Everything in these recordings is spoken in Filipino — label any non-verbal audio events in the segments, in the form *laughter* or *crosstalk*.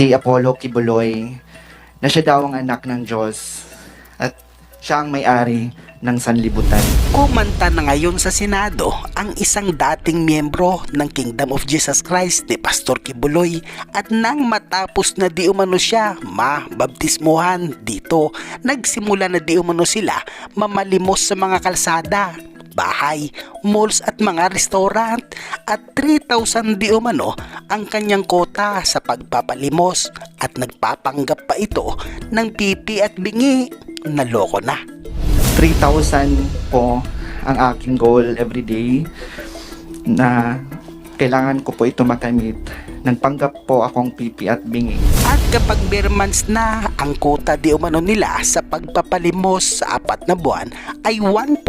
si Apollo Kibuloy na siya daw ang anak ng Diyos at siya ang may-ari ng sanlibutan. Kumanta na ngayon sa Senado ang isang dating miyembro ng Kingdom of Jesus Christ ni Pastor Kibuloy at nang matapos na di umano siya mababtismuhan dito, nagsimula na di umano sila mamalimos sa mga kalsada, bahay, malls at mga restaurant at 3,000 di umano ang kanyang kota sa pagpapalimos at nagpapanggap pa ito ng pipi at bingi. Naloko na. 3,000 po ang aking goal every day na kailangan ko po ito makamit. Nagpanggap po akong pipi at bingi. At kapag bare months na ang kota di umano nila sa pagpapalimos sa apat na buwan ay 1.5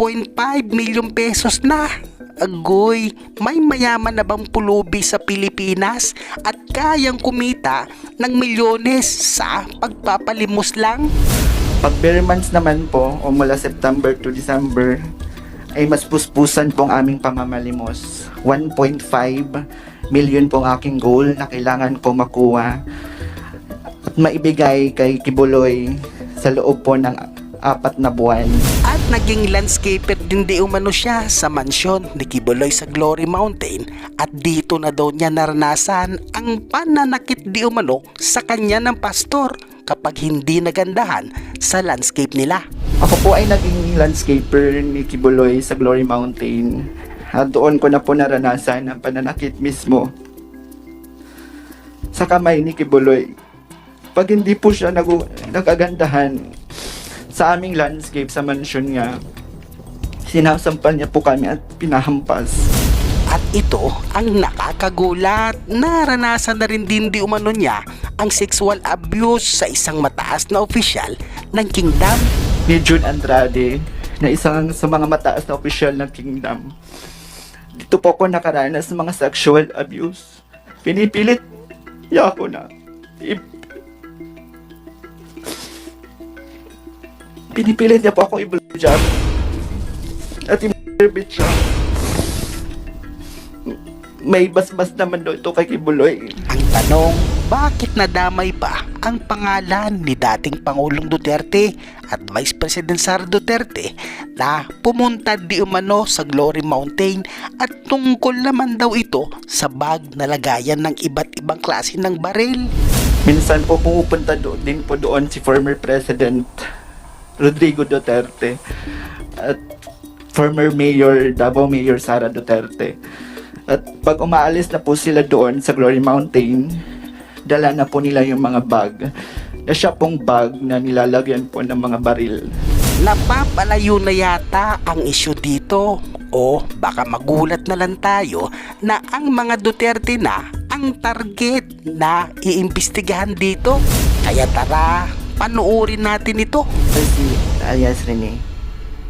milyon pesos na. Agoy, may mayaman na bang pulubi sa Pilipinas at kayang kumita ng milyones sa pagpapalimos lang? Pag bare months naman po, o mula September to December, ay mas puspusan po ang aming pamamalimos. 1.5 million po ang aking goal na kailangan ko makuha at maibigay kay Kibuloy sa loob po ng apat na buwan. At naging landscaper din di umano siya sa mansyon ni Kibuloy sa Glory Mountain at dito na daw niya naranasan ang pananakit di umano sa kanya ng pastor kapag hindi nagandahan sa landscape nila. Ako po ay naging landscaper ni Kibuloy sa Glory Mountain. At doon ko na po naranasan ang pananakit mismo sa kamay ni Kibuloy. Pag hindi po siya nag nagagandahan sa aming landscape sa mansion niya, sinasampan niya po kami at pinahampas. At ito ang nakakagulat. Naranasan na rin din di umano niya ang sexual abuse sa isang mataas na opisyal ng kingdom. Ni June Andrade na isang sa mga mataas na opisyal ng kingdom. Dito po ako nakaranas ng mga sexual abuse. Pinipilit niya ako na i- Pinipilit niya po ako i-blowjob. At i-masturbate siya. May basbas naman daw ito kay Kibuloy. Ang tanong, bakit nadamay pa ang pangalan ni dating Pangulong Duterte at Vice President Sara Duterte na pumunta di umano sa Glory Mountain at tungkol naman daw ito sa bag na lagayan ng iba't ibang klase ng baril. Minsan po pumupunta doon din po doon si former President Rodrigo Duterte at former Mayor, Davao Mayor Sara Duterte. At pag umaalis na po sila doon sa Glory Mountain, dala na po nila yung mga bag. Na siya pong bag na nilalagyan po ng mga baril. Napapalayo na yata ang isyu dito o baka magulat na lang tayo na ang mga Duterte na ang target na iimbestigahan dito. Kaya tara, panuorin natin ito. Si alias Rene,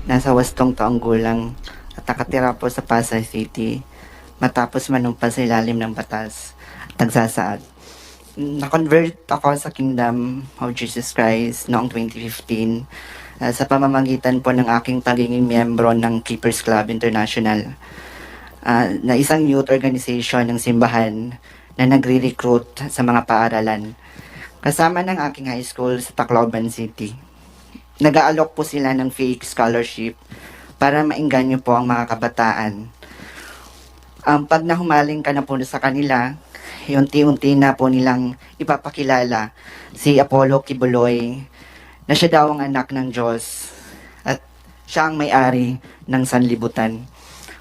nasa wastong taong gulang at nakatira po sa Pasay City matapos manumpas sa ilalim ng batas at nagsasaad. Na-convert ako sa Kingdom of Jesus Christ noong 2015 uh, sa pamamagitan po ng aking pagiging miyembro ng Keepers Club International. Uh, na isang youth organization ng simbahan na nagre-recruit sa mga paaralan. Kasama ng aking high school sa Tacloban City. Nag-aalok po sila ng fake scholarship para maingganyo po ang mga kabataan. Um, pag nahumaling ka na po sa kanila, unti-unti na po nilang ipapakilala si Apollo Kibuloy na siya daw ang anak ng Diyos at siya ang may-ari ng sanlibutan.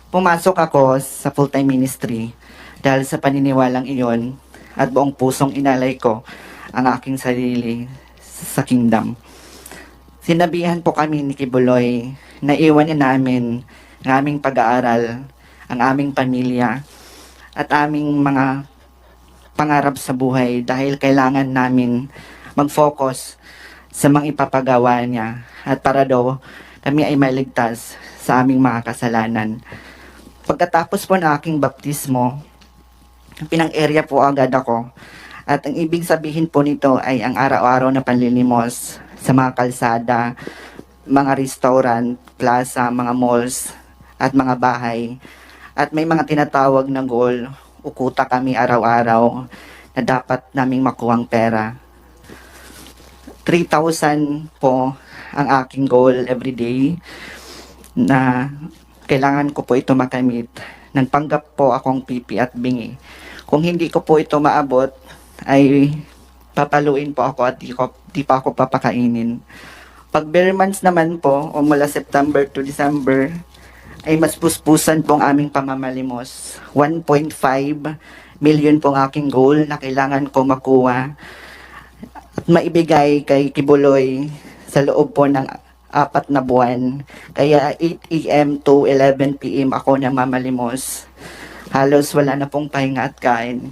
Pumasok ako sa full-time ministry dahil sa paniniwalang iyon at buong pusong inalay ko ang aking sarili sa kingdom. Sinabihan po kami ni Kibuloy na iwan niya namin ang aming pag-aaral, ang aming pamilya, at aming mga pangarap sa buhay dahil kailangan namin mag-focus sa mga ipapagawa niya at para daw kami ay maligtas sa aming mga kasalanan. Pagkatapos po ng aking baptismo, pinang-area po agad ako at ang ibig sabihin po nito ay ang araw-araw na panlilimos sa mga kalsada, mga restaurant, plaza, mga malls, at mga bahay. At may mga tinatawag na goal, ukuta kami araw-araw na dapat naming makuhang pera. 3,000 po ang aking goal every day na kailangan ko po ito makamit. Nagpanggap po akong pipi at bingi. Kung hindi ko po ito maabot, ay papaluin po ako at di, ko, di pa ako papakainin. Pag bare months naman po, o mula September to December, ay mas puspusan po ang aming pamamalimos. 1.5 million po ang aking goal na kailangan ko makuha at maibigay kay Kibuloy sa loob po ng apat na buwan. Kaya 8 a.m. to 11 p.m. ako na mamalimos. Halos wala na pong pahinga at kain.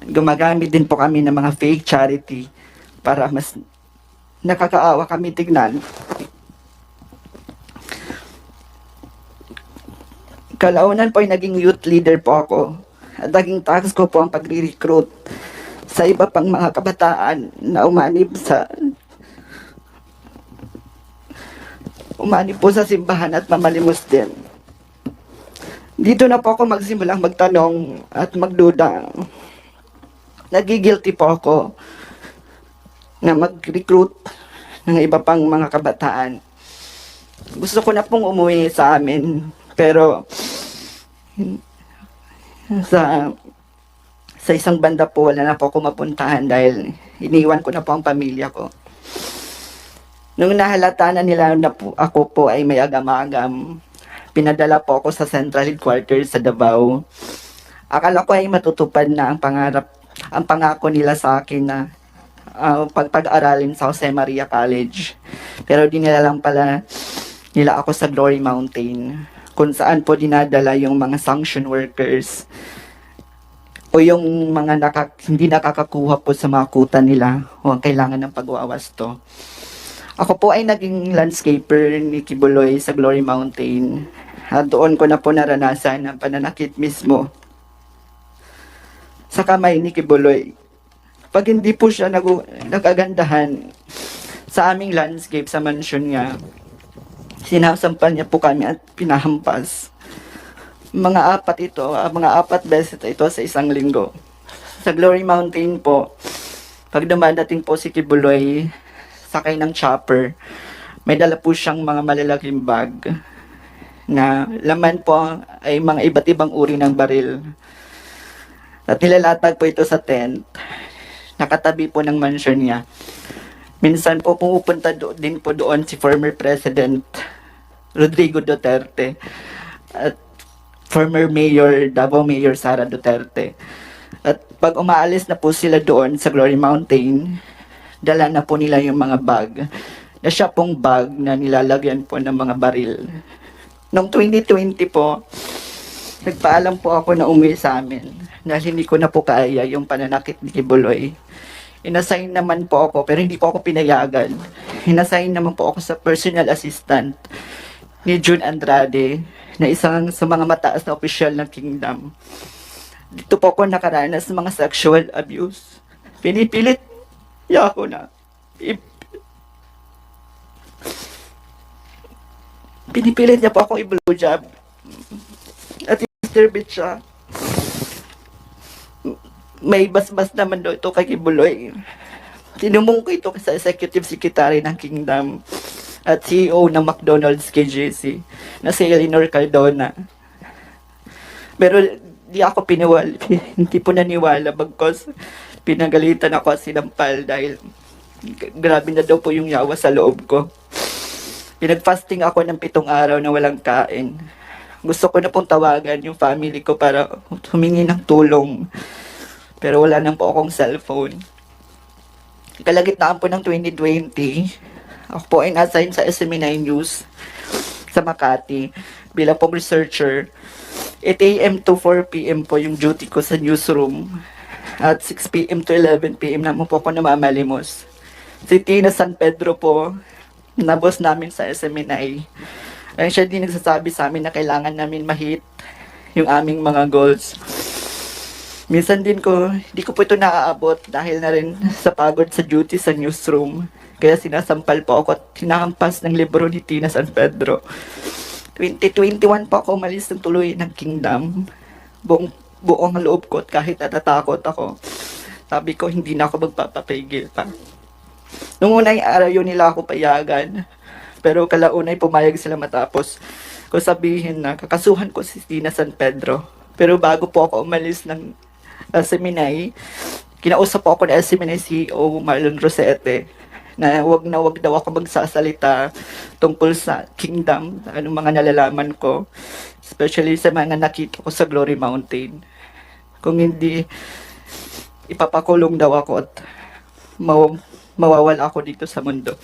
Gumagamit din po kami ng mga fake charity para mas nakakaawa kami tignan. Kalaunan po ay naging youth leader po ako. At naging task ko po ang pagre-recruit sa iba pang mga kabataan na umanib sa umanib po sa simbahan at mamalimos din. Dito na po ako magsimulang magtanong at magduda. Nagigilty po ako na mag-recruit ng iba pang mga kabataan. Gusto ko na pong umuwi sa amin, pero sa sa isang banda po wala na po ako mapuntahan dahil iniwan ko na po ang pamilya ko. Nung nahalata na nila na po, ako po ay may agam-agam, pinadala po ako sa central headquarters sa Davao. Akala ko ay matutupad na ang pangarap, ang pangako nila sa akin na ah, pagpag-aralin sa Jose Maria College. Pero di nila lang pala nila ako sa Glory Mountain kung saan po dinadala yung mga sanction workers o yung mga nakak hindi nakakakuha po sa mga kuta nila o ang kailangan ng pagwawasto. Ako po ay naging landscaper ni Kibuloy sa Glory Mountain. At doon ko na po naranasan ang pananakit mismo sa kamay ni Kibuloy. Pag hindi po siya nagu- nagagandahan sa aming landscape sa mansion niya, sinasampan niya po kami at pinahampas. Mga apat ito, ah, mga apat beses ito sa isang linggo. Sa Glory Mountain po, pag dumadating po si Kibuloy, sakay ng chopper, may dala po siyang mga malalaking bag na laman po ay mga iba't ibang uri ng baril. At nilalatag po ito sa tent. Nakatabi po ng mansion niya. Minsan po pumupunta do- din po doon si former President Rodrigo Duterte at former Mayor, Davao Mayor Sara Duterte. At pag umaalis na po sila doon sa Glory Mountain, dala na po nila yung mga bag na siya pong bag na nilalagyan po ng mga baril. Noong 2020 po, nagpaalam po ako na umuwi sa amin dahil hindi ko na po kaya yung pananakit ni Kibuloy. Inassign naman po ako pero hindi po ako pinayagan. Inassign naman po ako sa personal assistant ni June Andrade na isang sa mga mataas na opisyal ng kingdom. Dito po ako nakaranas ng mga sexual abuse. Pinipilit niya ako na i- pinipilit niya po akong i-blowjob. At i-disturbed siya. May basbas naman daw ito kay Kibuloy. Tinumong ko ito sa executive secretary ng Kingdom at CEO ng McDonald's KJC na si Eleanor Cardona. Pero di ako piniwal, *laughs* hindi po naniwala bagkos pinagalitan ako at sinampal dahil grabe na daw po yung yawa sa loob ko. Pinag-fasting ako ng pitong araw na walang kain. Gusto ko na pong tawagan yung family ko para humingi ng tulong. Pero wala nang po akong cellphone. Kalagitnaan po ng 2020, ako po ay na-assign sa SME9 News sa Makati bilang pong researcher. 8 a.m. to 4 p.m. po yung duty ko sa newsroom. At 6 p.m. to 11 p.m. naman po ako namamalimos. Si Tina San Pedro po, na boss namin sa SMNI. Ay siya din nagsasabi sa amin na kailangan namin mahit yung aming mga goals. Minsan din ko, hindi ko po ito naaabot dahil na rin sa pagod sa duty sa newsroom. Kaya sinasampal po ako at hinahampas ng libro ni Tina San Pedro. 2021 pa ako umalis ng tuloy ng Kingdom. Buong buong loob ko at kahit natatakot ako, sabi ko hindi na ako magpapapigil pa. Nung unang araw yun nila ako payagan, pero kalaunay pumayag sila matapos ko sabihin na kakasuhan ko si Tina San Pedro. Pero bago po ako umalis ng seminary, kinausap po ako ng seminary CEO Marlon Rosete na wag na wag daw ako magsasalita tungkol sa kingdom, anong mga nalalaman ko, especially sa mga nakita ko sa Glory Mountain. Kung hindi, ipapakulong daw ako at maw- mawawala ako dito sa mundo.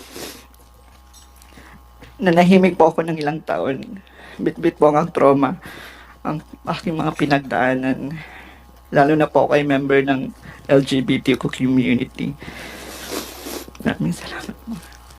Nanahimik po ako ng ilang taon. Bit-bit po ang trauma, ang aking mga pinagdaanan. Lalo na po ako ay member ng LGBTQ community. Maraming salamat po.